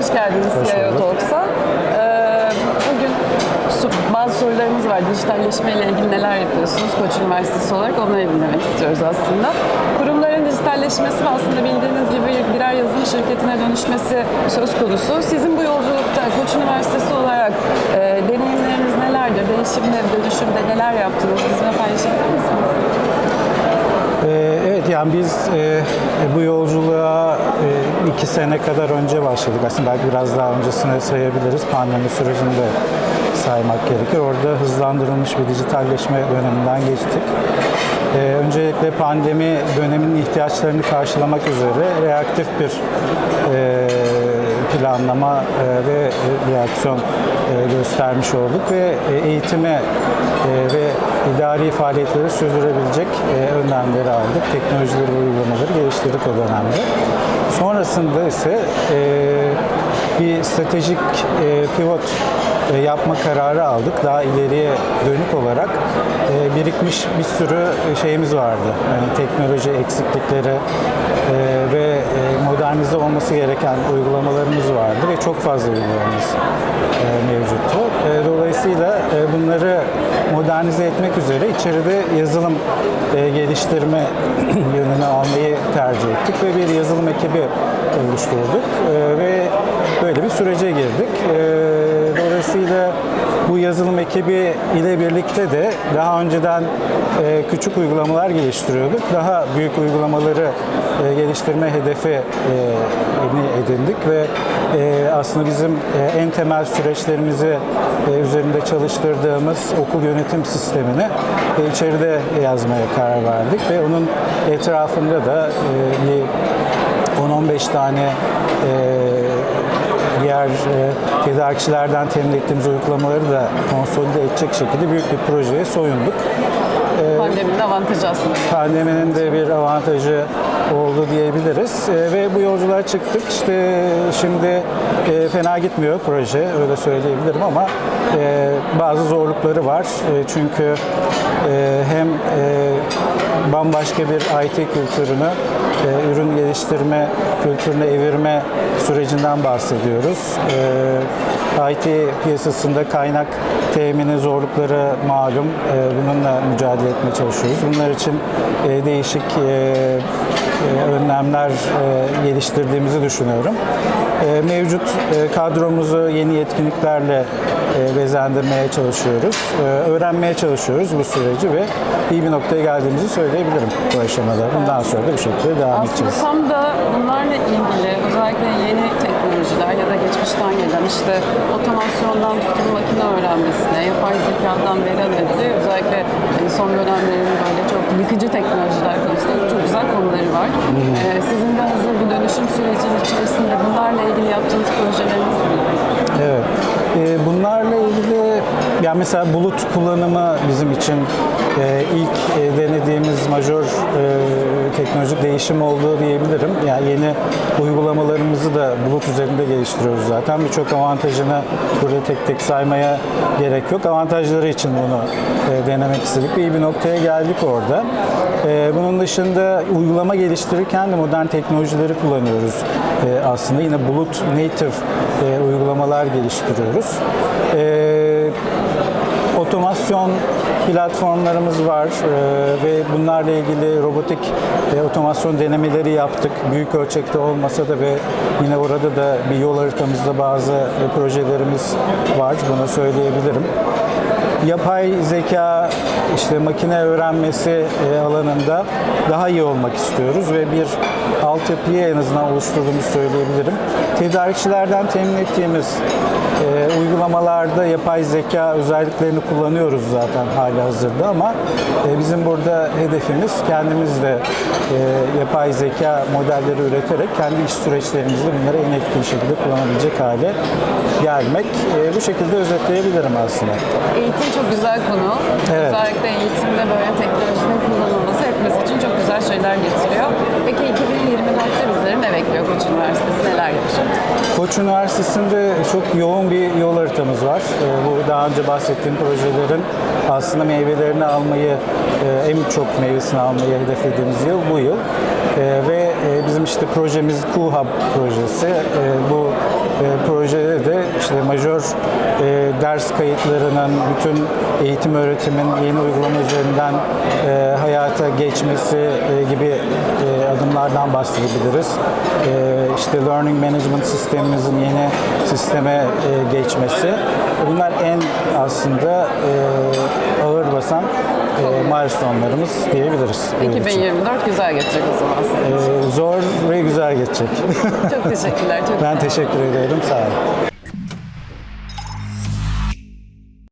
hoş geldiniz CIO. Talks'a. Ee, bugün bazı sorularımız var. Dijitalleşme ile ilgili neler yapıyorsunuz Koç Üniversitesi olarak onları dinlemek istiyoruz aslında. Kurumların dijitalleşmesi ve aslında bildiğiniz gibi birer yazılım şirketine dönüşmesi söz konusu. Sizin bu yolculukta Koç Üniversitesi olarak e, deneyimleriniz nelerdir? Değişimde, dönüşümde neler yaptınız? Bizimle paylaşabilir misiniz? Ee, Evet yani biz e, bu yolculuğa e, iki sene kadar önce başladık. Aslında belki biraz daha öncesine sayabiliriz. Pandemi sürecinde saymak gerekir. Orada hızlandırılmış bir dijitalleşme döneminden geçtik. Ee, öncelikle pandemi döneminin ihtiyaçlarını karşılamak üzere reaktif bir e, planlama e, ve reaksiyon e, göstermiş olduk ve e, eğitime e, ve idari faaliyetleri sürdürebilecek e, önlemleri aldık. Teknolojileri ve uygulamaları geliştirdik o dönemde. Sonrasında ise e, bir stratejik e, pivot e, yapma kararı aldık. Daha ileriye dönük olarak e, birikmiş bir sürü şeyimiz vardı. Yani teknoloji eksiklikleri e, ve e, modernize olması gereken uygulamalarımız vardı ve çok fazla uygulamamız e, mevcuttu. E, Dolayısıyla bunları modernize etmek üzere içeride yazılım geliştirme yönünü almayı tercih ettik ve bir yazılım ekibi oluşturduk ve böyle bir sürece girdik. Dolayısıyla bu yazılım ekibi ile birlikte de daha önceden e, küçük uygulamalar geliştiriyorduk. Daha büyük uygulamaları e, geliştirme hedefi e, edindik ve aslında bizim en temel süreçlerimizi üzerinde çalıştırdığımız okul yönetim sistemini içeride yazmaya karar verdik ve onun etrafında da bir 10-15 tane diğer e, tedarikçilerden temin ettiğimiz uygulamaları da konsolide edecek şekilde büyük bir projeye soyunduk. Pandeminin avantajı aslında. Pandeminin de bir avantajı oldu diyebiliriz. E, ve bu yolculuğa çıktık. İşte şimdi e, fena gitmiyor proje öyle söyleyebilirim ama e, bazı zorlukları var. E, çünkü e, hem e, bambaşka bir IT kültürünü e, ürün geliştirme kültürüne evirme sürecinden bahsediyoruz. E, IT piyasasında kaynak temini zorlukları malum. E, bununla mücadele etmeye çalışıyoruz. Bunlar için e, değişik e, önlemler e, geliştirdiğimizi düşünüyorum. E, Mevcut e, kadromuzu yeni yetkinliklerle e, bezendirmeye çalışıyoruz. E, Öğrenmeye çalışıyoruz bu süreci ve iyi bir noktaya geldiğimizi söyleyebilirim bu aşamada. Bundan sonra da bu şekilde devam Aslında edeceğiz. tam da bunlarla ilgili özellikle yeni teknolojiler ya da geçmişten gelen işte otomasyondan tutun makine öğrenmesine, yapay zekadan veri analizi özellikle son dönemlerin böyle çok yıkıcı teknolojiler konusunda çok güzel konuları var. Ee, sizin de hazır bu dönüşüm sürecinin içerisinde bunlarla ilgili yaptığınız projeleriniz mi? Evet. Yani mesela bulut kullanımı bizim için e, ilk e, denediğimiz majör e, teknolojik değişim olduğu diyebilirim. Yani yeni uygulamalarımızı da bulut üzerinde geliştiriyoruz zaten. Birçok avantajını burada tek tek saymaya gerek yok. Avantajları için bunu e, denemek istedik iyi bir noktaya geldik orada. E, bunun dışında uygulama geliştirirken de modern teknolojileri kullanıyoruz. E, aslında yine bulut native e, uygulamalar geliştiriyoruz. E, otomasyon platformlarımız var e, ve bunlarla ilgili robotik e, otomasyon denemeleri yaptık. Büyük ölçekte olmasa da ve yine orada da bir yol haritamızda bazı e, projelerimiz var. Bunu söyleyebilirim yapay zeka işte makine öğrenmesi e, alanında daha iyi olmak istiyoruz ve bir altyapıyı en azından oluşturduğumuzu söyleyebilirim. Tedarikçilerden temin ettiğimiz e, uygulamalarda yapay zeka özelliklerini kullanıyoruz zaten hali hazırda ama e, bizim burada hedefimiz kendimiz de e, yapay zeka modelleri üreterek kendi iş süreçlerimizde bunları en etkili şekilde kullanabilecek hale gelmek. E, bu şekilde özetleyebilirim aslında. Eğitim çok güzel konu. Evet. Özellikle eğitimde böyle teknolojinin kullanılması hepimiz için çok güzel şeyler getiriyor. Peki 2024'te bizleri ne bekliyor Koç Üniversitesi? Neler yapacak? Koç Üniversitesi'nde çok yoğun bir yol haritamız var. Ee, Bu daha önce bahsettiğim projelerin aslında meyvelerini almayı, e, en çok meyvesini almayı hedeflediğimiz yıl bu yıl. Ee, Ve e, bizim işte projemiz Q-Hub projesi. E, bu e, projede de işte majör e, ders kayıtlarının bütün eğitim öğretimin yeni uygulama üzerinden e, hayata geçmesi gibi adımlardan bahsedebiliriz. E, işte Learning Management sistemimizin yeni sisteme geçmesi. Bunlar en aslında ağır basan e, milestone'larımız diyebiliriz. benim için. 2024 güzel geçecek o zaman senin için. Zor ve güzel geçecek. Çok teşekkürler. Çok ben teşekkür ederim. Sağ olun.